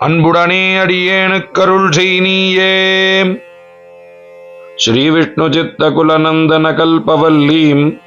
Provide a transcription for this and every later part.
அன்புடனே அடியேனுக்கருள் செய் நீயே ஸ்ரீ விஷ்ணு சித்த குலநந்தன கல்பவல்லீம்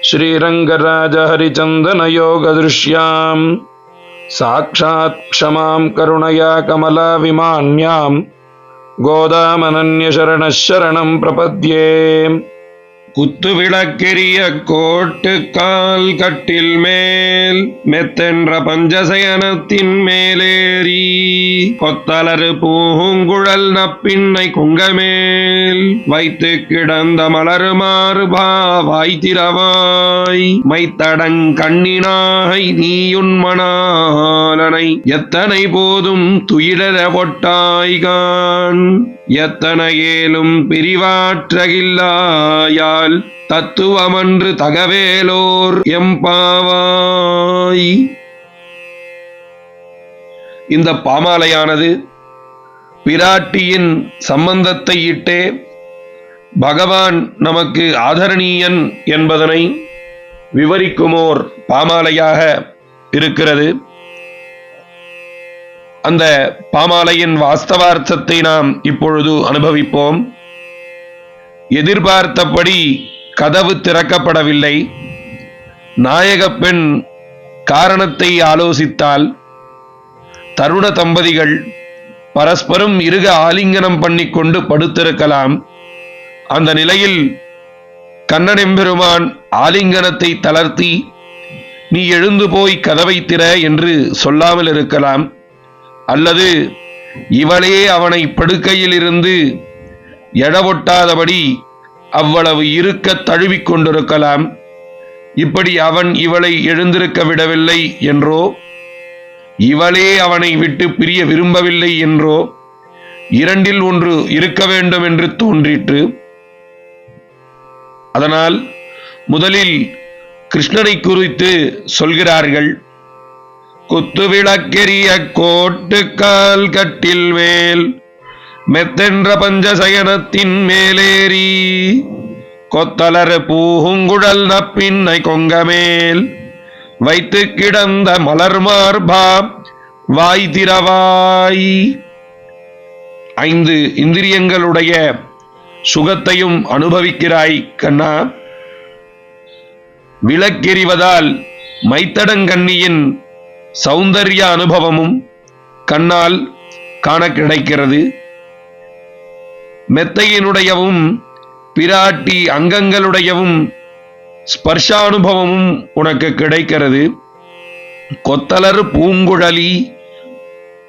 ஸ்ரீரங்கராஜ ஹரிச்சந்தன யோக திருஷ்யாம். சாட்சாத் க்ஷமாம் கருணையா கமலா விமான்யாம் கோதாமனன்யசரணம் பிரபத்யே. குத்துவிளக்கெரிய கோட்டு கால் கட்டில் மேல் மெத்தென்ற பஞ்சசயனத்தின் மேலேறி கொத்தலரு பூங்குழல் நப்பின்னை குங்கமேல் வைத்து கிடந்த மலரு மாறுபாவாய் திரவாய் மைத்தடங் கண்ணினாகை நீயுண்மணாலனை எத்தனை போதும் துயிலர ஒட்டாய்கான். எத்தனை ஏலும் பிரிவாற்றகில்லாயால் தத்துவமன்று தகவேலோர் எம்பாவாய். இந்த பாமாலையானது பிராட்டியின் சம்பந்தத்தை இட்டே பகவான் நமக்கு ஆதரணீயன் என்பதனை விவரிக்குமோர் பாமாலையாக இருக்கிறது. அந்த பாமாலையின் வாஸ்தவார்த்தத்தை நாம் இப்பொழுது அனுபவிப்போம். எதிர்பார்த்தபடி கதவு திறக்கப்படவில்லை. நாயக பெண் காரணத்தை ஆலோசித்தால் தருண தம்பதிகள் பரஸ்பரம் இருக ஆலிங்கனம் பண்ணிக்கொண்டு படுத்திருக்கலாம். அந்த நிலையில் கண்ணனெம்பெருமான் ஆலிங்கனத்தை தளர்த்தி நீ எழுந்து போய் கதவை திற என்று சொல்லாமல் இருக்கலாம் அல்லது இவளே அவனை படுக்கையில் இருந்து எடவொட்டாதபடி அவ்வளவு இருக்க தழுவிக் கொண்டிருக்கலாம். இப்படி அவன் இவளை எழுந்திருக்க விடவில்லை என்றோ? இவளே அவனை விட்டு பிரிய விரும்பவில்லை என்றோ? இரண்டில் ஒன்று இருக்க வேண்டும் என்று தோன்றிற்று. அதனால் முதலில் கிருஷ்ணனை குறித்து சொல்கிறார்கள். குத்து விளக்கெரிய கோட்டு கால் கட்டில் மேல் மெத்தென்ற பஞ்சசயனத்தின் மேலேறி கொத்தலர் பூகுங்குழல் நப்பின்னை கொங்கமேல் வைத்து கிடந்த மலர் மார்பா வாய் திறவாய். ஐந்து இந்திரியங்களுடைய சுகத்தையும் அனுபவிக்கிறாய் கண்ணா. விளக்கெறிவதால் மைத்தடங்கண்ணியின் சௌந்தர்ய அனுபவமும் கண்ணால் காண கிடைக்கிறது. மெத்தையினுடையவும் பிராட்டி அங்கங்களுடையவும் ஸ்பர்ஷானுபவமும் உனக்கு கிடைக்கிறது. கொத்தலர் பூங்குழலி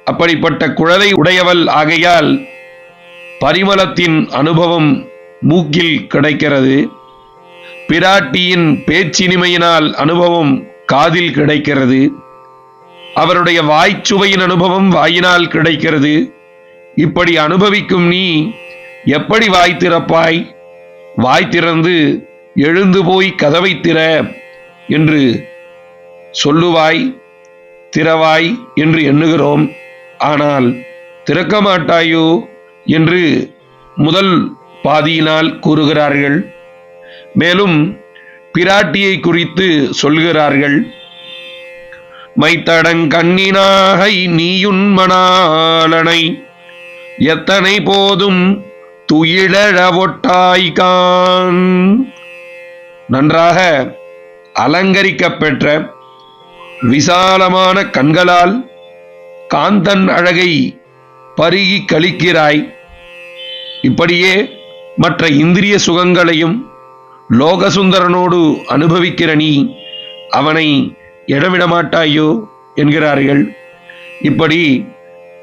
அப்படிப்பட்ட குழலை உடையவள் ஆகையால் பரிமளத்தின் அனுபவம் மூக்கில் கிடைக்கிறது. பிராட்டியின் பேச்சினிமையினால் அனுபவம் காதில் கிடைக்கிறது. அவருடைய வாய்ச்சுவையின் அனுபவம் வாயினால் கிடைக்கிறது. இப்படி அனுபவிக்கும் நீ எப்படி வாய் திறப்பாய்? வாய் திறந்து எழுந்து போய் கதவை திற என்று சொல்லுவாய் திறவாய் என்று எண்ணுகிறோம். ஆனால் திறக்க மாட்டாயோ என்று முதல் பாதியினால் கூறுகிறார்கள். மேலும் பிராட்டியை குறித்து சொல்கிறார்கள். மைத்தடங்கண்ணினாகை நீயுண்மணாலனை எத்தனை போதும் துயிலழவொட்டாய்கான் நன்றாக அலங்கரிக்கப்பெற்ற விசாலமான கண்களால் காந்தன் அழகை பருகி கழிக்கிறாய். இப்படியே மற்ற இந்திரிய சுகங்களையும் லோகசுந்தரனோடு அனுபவிக்கிற நீ அவனை இடமிடமாட்டாயோ என்கிறார்கள். இப்படி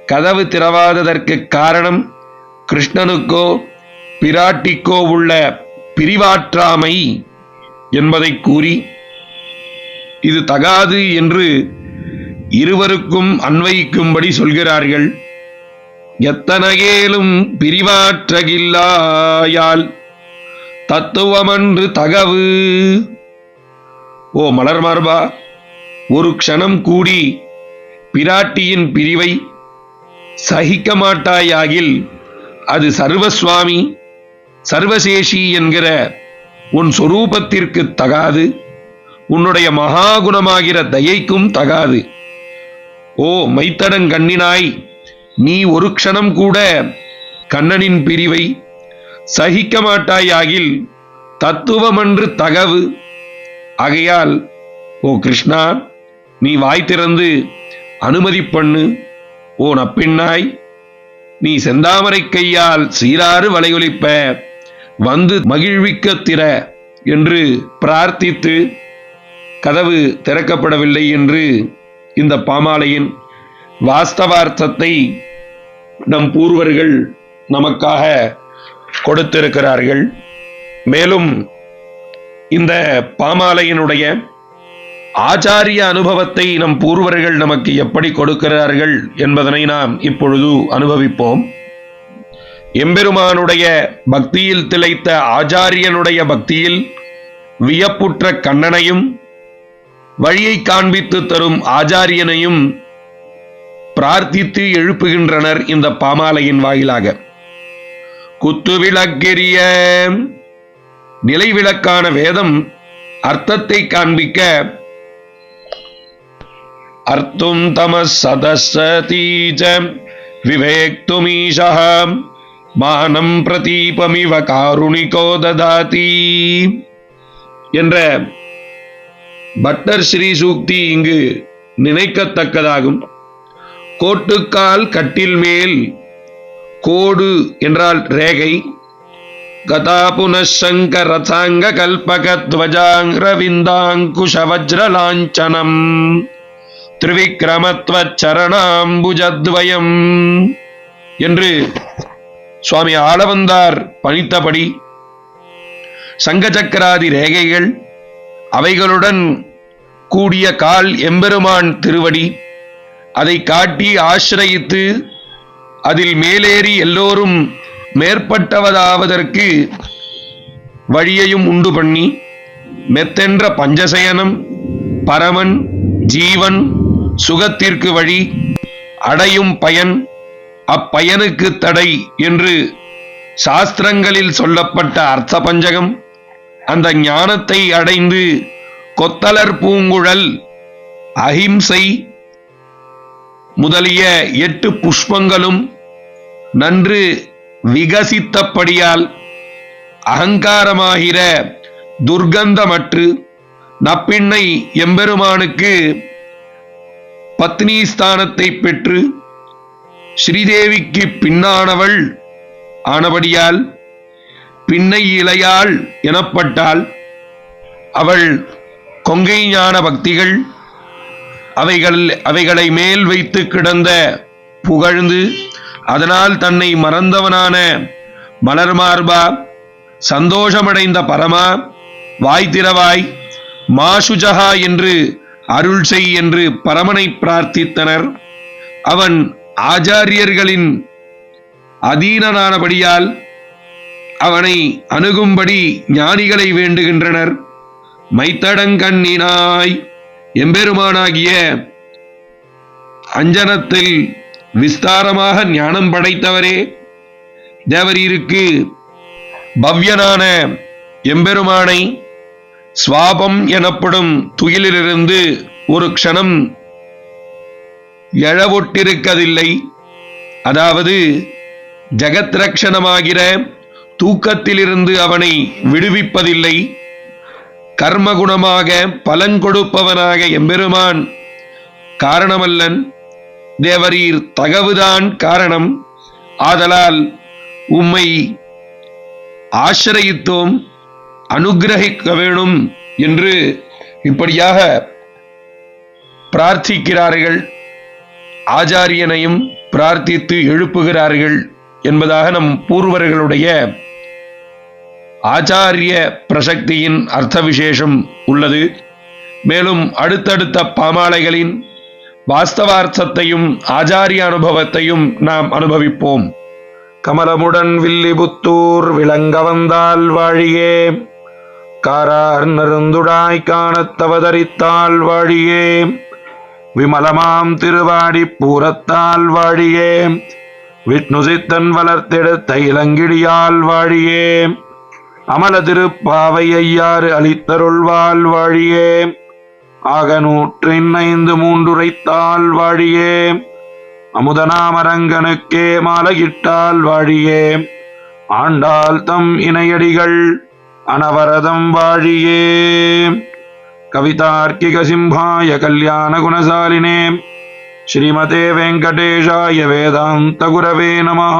கதவு திறவாததற்கு காரணம் கிருஷ்ணனுக்கோ பிராட்டிக்கோ உள்ள பிரிவாற்றாமை என்பதை கூறி இது தகாது என்று இருவருக்கும் அன்வயிக்கும்படி சொல்கிறார்கள். எத்தனையேலும் பிரிவாற்றகில்லாயால் தத்துவமன்று தகவு. ஓ மலர் மார்பா? ஒரு க்ஷணம் கூடி பிராட்டியின் பிரிவை சகிக்க மாட்டாயாகில் அது சர்வஸ்வாமி சர்வசேஷி என்கிற உன் சொரூபத்திற்கு தகாது. உன்னுடைய மகாகுணமாகிற தயைக்கும் தகாது. ஓ மைத்தடங்கண்ணினாய் நீ ஒரு க்ஷணம் கூட கண்ணனின் பிரிவை சகிக்க மாட்டாயாகில் தத்துவமன்று தகவு. ஆகையால் ஓ கிருஷ்ணா நீ வாய் திறந்து அனுமதி பண்ணு. ஓ நப்பின்னாய் நீ செந்தாமரை கையால் சீராறு வலையொலிப்ப. வந்து மகிழ்விக்க திற என்று பிரார்த்தித்து கதவு திறக்கப்படவில்லை என்று இந்த பாமாலையின் வாஸ்தவார்த்தத்தை நம் பூர்வர்கள் நமக்காக கொடுத்திருக்கிறார்கள். மேலும் இந்த பாமாலையினுடைய ஆச்சாரிய அனுபவத்தை நம் பூர்வர்கள் நமக்கு எப்படி கொடுக்கிறார்கள் என்பதனை நாம் இப்பொழுது அனுபவிப்போம். எம்பெருமானுடைய பக்தியில் திளைத்த ஆச்சாரியனுடைய பக்தியில் வியப்புற்ற கண்ணனையும் வழியை காண்பித்து தரும் ஆச்சாரியனையும் பிரார்த்தித்து எழுப்புகின்றனர் இந்த பாமாலையின் வாயிலாக. குத்து விளக்கெரிய வேதம் அர்த்தத்தை காண்பிக்க அர்த்தும் தம சதசதீஜ விவேக்துமீஷः மானம் பிரதீபமிவ காருணிகோ ததாதி என்ற பட்டர் ஸ்ரீ சூக்தி இங்கு நினைக்கத்தக்கதாகும். கோட்டுக்கால் கட்டில் மேல் கோடு என்றால் ரேகை. கதாபுனசங்க ரசாங்க கல்பக வஜ்ரலாஞ்சனம் திரிவிக்ரமத்வ சரணாம்புஜத்வயம் என்று சுவாமி ஆளவந்தார் பணித்தபடி சங்கச்சக்கராதி ரேகைகள் அவைகளுடன் கூடிய கால் எம்பெருமான் திருவடி அதை காட்டி ஆசிரயித்து அதில் மேலேறி எல்லோரும் மேற்பட்டவதாவதற்கு வழியையும் உண்டு பண்ணி மெத்தென்ற பஞ்சசயனம் பரமன் ஜீவன் சுகத்திற்கு வழி அடையும் பயன் அப்பயனுக்கு தடை என்று சாஸ்திரங்களில் சொல்லப்பட்ட அர்த்த பஞ்சகம் அந்த ஞானத்தை அடைந்து கொத்தலர் பூங்குழல் அஹிம்சை முதலிய எட்டு புஷ்பங்களும் நன்று விகசித்தபடியால் அகங்காரமாகிற துர்க்கந்தமற்று நப்பிண்ணை எம்பெருமானுக்கு பத்னி ஸ்தானத்தை பெற்று ஸ்ரீதேவிக்கு பின்னானவள் ஆனபடியால் பின்னை இளையாள் எனப்பட்டால் அவள் கொங்கை ஞான பக்திகள் அவைகள் அவைகளை மேல் வைத்து கிடந்த புகழ்ந்து அதனால் தன்னை மறந்தவனான மலர்மார்பா சந்தோஷமடைந்த பரமா வாய் திறவாய் மாசுஜகா என்று அருள் செய் என்று பரமனை பிரார்த்தித்தனர். அவன் ஆச்சாரியர்களின் அதீனனானபடியால் அவனை அணுகும்படி ஞானிகளை வேண்டுகின்றனர். மைத்தடங்கண்ணினாய் எம்பெருமானாகிய அஞ்சனத்தில் விஸ்தாரமாக ஞானம் படைத்தவரே. தேவரீருக்கு பவ்யனான எம்பெருமானை சுவாபம் எனப்படும் துயிலிலிருந்து ஒரு க்ஷணம் எழவொட்டிருக்கதில்லை. அதாவது ஜகத்ரக்ஷணமாகிற தூக்கத்திலிருந்து அவனை விடுவிப்பதில்லை. கர்மகுணமாக பலன் கொடுப்பவனாக எம்பெருமான் காரணமல்லன். தேவரீர் தகவுதான் காரணம். ஆதலால் உம்மை ஆசிரயித்தோம். அனுக்கிரகிக்க வேணும் என்று இப்படியாக பிரார்த்திக்கிறார்கள். ஆச்சாரியனையும் பிரார்த்தித்து எழுப்புகிறார்கள் என்பதாக நம் பூர்வர்களுடைய ஆச்சாரிய பிரசக்தியின் அர்த்த விசேஷம் உள்ளது. மேலும் அடுத்தடுத்த பாமாலைகளின் வாஸ்தவார்த்தத்தையும் ஆச்சாரிய அனுபவத்தையும் நாம் அனுபவிப்போம். கமலமுடன் வில்லிபுத்தூர் விளங்க வந்தால் வாழியே. காரார் நருந்துடாய் காணத்தவதரித்தாள் வாழியே. விமலமாம் திருவாடி பூரத்தால் வாழியே. விஷ்ணு சித்தன் வளர்த்தெடுத்த இளங்கிடியால் வாழியே. அமல திருப்பாவை ஐயாறு அளித்தருள்வாள் வாழியே. ஆக நூற்றின் ஐந்து மூன்றுரைத்தால் வாழியே. அமுதனாமரங்கனுக்கே மாலையிட்டால் வாழியே. ஆண்டாள் தம் இணையடிகள் அனவரதம் வாழியே கவிதார்க்கிக சிம்ஹாய கல்யாண குணசாலினே ஸ்ரீமதே வெங்கடேஷாய வேதாந்த குரவே நமः